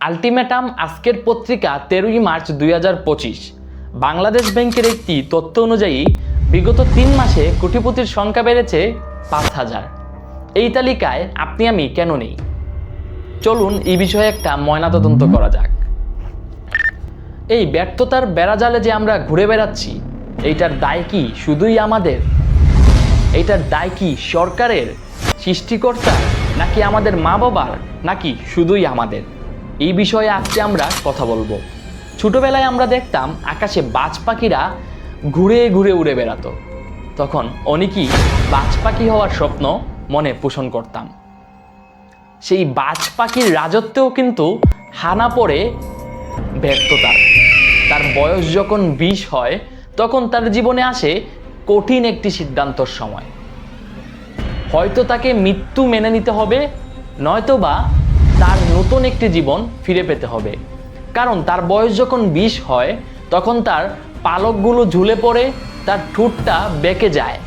Ultimatum আজকের পত্রিকা তেরোই মার্চ দুই হাজার পঁচিশ। বাংলাদেশ ব্যাংকের একটি তথ্য অনুযায়ী, বিগত তিন মাসে কোটিপতির সংখ্যা বেড়েছে পাঁচ হাজার। এই তালিকায় আপনি আমি কেন নেই? চলুন এই বিষয়ে একটা ময়নাতদন্ত করা যাক। এই ব্যর্থতার বেড়াজালে যে আমরা ঘুরে বেড়াচ্ছি, এইটার দায় কি শুধুই আমাদের? এইটার দায় কি সরকারের সৃষ্টিকর্তা নাকি আমাদের মা বাবার নাকি শুধুই আমাদের? এই বিষয়ে আজকে আমরা কথা বলব। ছোটবেলায় আমরা দেখতাম আকাশে বাজ পাখিরা ঘুরে ঘুরে উড়ে বেড়াতো। তখন অনেকেই বাজ পাখি হওয়ার স্বপ্ন মনে পোষণ করতাম। সেই বাজ পাখির রাজত্বেও কিন্তু হানা পড়ে ব্যর্থতার তার। বয়স যখন বিষ হয়, তখন তার জীবনে আসে কঠিন একটি সিদ্ধান্তর সময়। হয়তো তাকে মৃত্যু মেনে নিতে হবে, নয়তোবা তার নতুন একটি জীবন ফিরে পেতে হবে। কারণ তার বয়স যখন বিষ হয়, তখন তার পালকগুলো ঝুলে পড়ে, তার ঠোঁটটা বেঁকে যায়।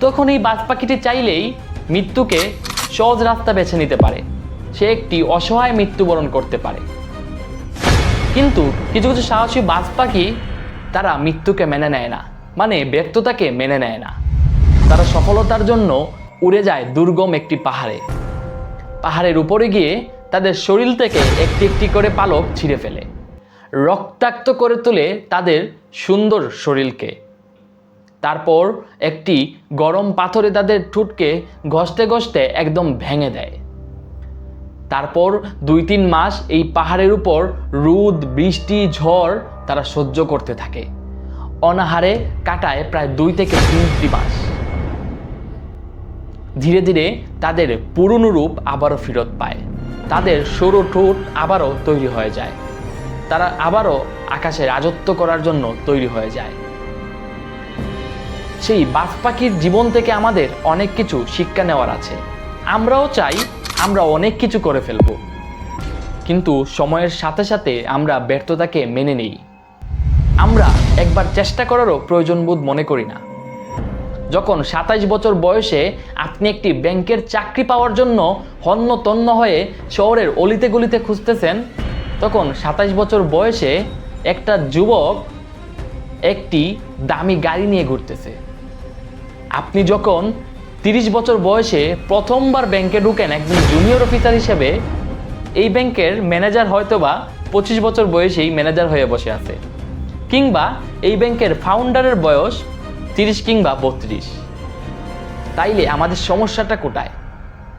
তখন এই বাজ পাখিটি চাইলেই মৃত্যুকে সহজ রাস্তা বেছে নিতে পারে। সে একটি অসহায় মৃত্যুবরণ করতে পারে। কিন্তু কিছু কিছু সাহসী বাজ পাখি তারা মৃত্যুকে মেনে নেয় না মানে ব্যর্থতাকে মেনে নেয় না। তারা সফলতার জন্য উড়ে যায় দুর্গম একটি পাহাড়ে। পাহাড়ের উপরে গিয়ে তাদের শরীর থেকে একটি একটি করে পালক ছিঁড়ে ফেলে। রক্তাক্ত করে তোলে তাদের সুন্দর শরীরকে। তারপর একটি গরম পাথরে তাদের ঠুটকে ঘষতে ঘষতে একদম ভেঙে দেয়। তারপর দুই তিন মাস এই পাহাড়ের উপর রোদ, বৃষ্টি, ঝড় তারা সহ্য করতে থাকে। অনাহারে কাটায় প্রায় দুই থেকে তিনটি মাস। ধীরে ধীরে তাদের পুরনো রূপ আবারও ফেরত পায়। তাদের সরু ঠোঁট আবারও তৈরি হয়ে যায়। তারা আবারও আকাশে রাজত্ব করার জন্য তৈরি হয়ে যায়। সেই বাজ পাখির জীবন থেকে আমাদের অনেক কিছু শিক্ষা নেওয়ার আছে। আমরাও চাই আমরা অনেক কিছু করে ফেলব। কিন্তু সময়ের সাথে সাথে আমরা ব্যর্থতাকে মেনে নেই। আমরা একবার চেষ্টা করারও প্রয়োজন বোধ মনে করি না। যখন সাতাইশ বছর বয়সে আপনি একটি ব্যাংকের চাকরি পাওয়ার জন্য হন্য তন্ন হয়ে শহরের অলিতে গলিতে খুঁজতেছেন, তখন সাতাইশ বছর বয়সে একটা যুবক একটি দামি গাড়ি নিয়ে ঘুরতেছে। আপনি যখন তিরিশ বছর বয়সে প্রথমবার ব্যাংকে ঢুকেন একজন জুনিয়র অফিসার হিসেবে, এই ব্যাংকের ম্যানেজার হয়তোবা পঁচিশ বছর বয়সেই ম্যানেজার হয়ে বসে আছে। কিংবা এই ব্যাংকের ফাউন্ডারের বয়স তিরিশ কিংবা বত্রিশ। তাইলে আমাদের সমস্যাটা কোথায়?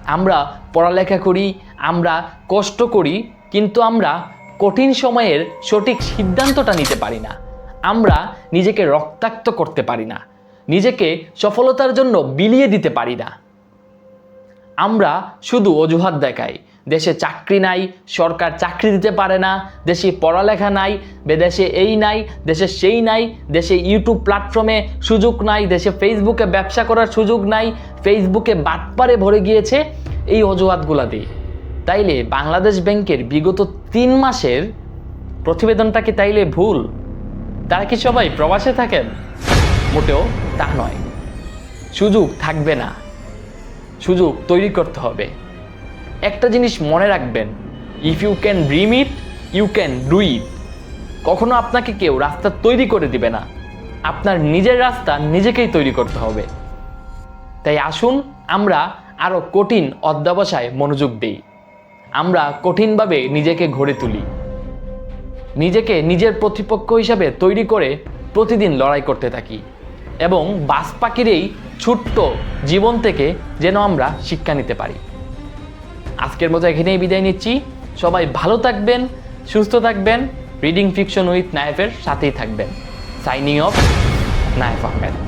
আমরা পড়ালেখা করি, আমরা কষ্ট করি, কিন্তু আমরা কঠিন সময়ের সঠিক সিদ্ধান্তটা নিতে পারি না। আমরা নিজেকে রক্তাক্ত করতে পারি না। নিজেকে সফলতার জন্য বিলিয়ে দিতে পারি না। আমরা শুধু অজুহাত দেখাই। দেশে চাকরি নাই, সরকার চাকরি দিতে পারে না, দেশে পড়ালেখা নাই, দেশে এই নাই, দেশে সেই নাই, দেশে ইউটিউব প্ল্যাটফর্মে সুযোগ নাই, দেশে ফেসবুকে ব্যবসা করার সুযোগ নাই ফেসবুকে বাটপারে ভরে গিয়েছে এই অজুহাতগুলা দিয়ে। তাইলে বাংলাদেশ ব্যাংকের বিগত তিন মাসের প্রতিবেদনটা কি তাইলে ভুল? তারা কি সবাই প্রবাসে থাকেন? মোটেও তা নয়। সুযোগ থাকবে না। সুযোগ তৈরি করতে হবে। একটা জিনিস মনে রাখবেন if you can dream it you can do it কখনো আপনাকে কেউ রাস্তা তৈরি করে দিবে না। আপনার নিজের রাস্তা নিজেকেই তৈরি করতে হবে। তাই আসুন, আমরা আরও কঠিন অধ্যাবসায় মনোযোগ দিই। আমরা কঠিনভাবে নিজেকে গড়ে তুলি। নিজেকে নিজের প্রতিপক্ষ হিসাবে তৈরি করে প্রতিদিন লড়াই করতে থাকি। এবং বাস পাখির এই ছোট্ট জীবন থেকে যেন আমরা শিক্ষা নিতে পারি। আজকের মতো এখানেই বিদায় নিচ্ছি। সবাই ভালো থাকবেন, সুস্থ থাকবেন রিডিং ফিকশন উইথ নাইফের সাথেই থাকবেন। Signing off Naif Ahmed.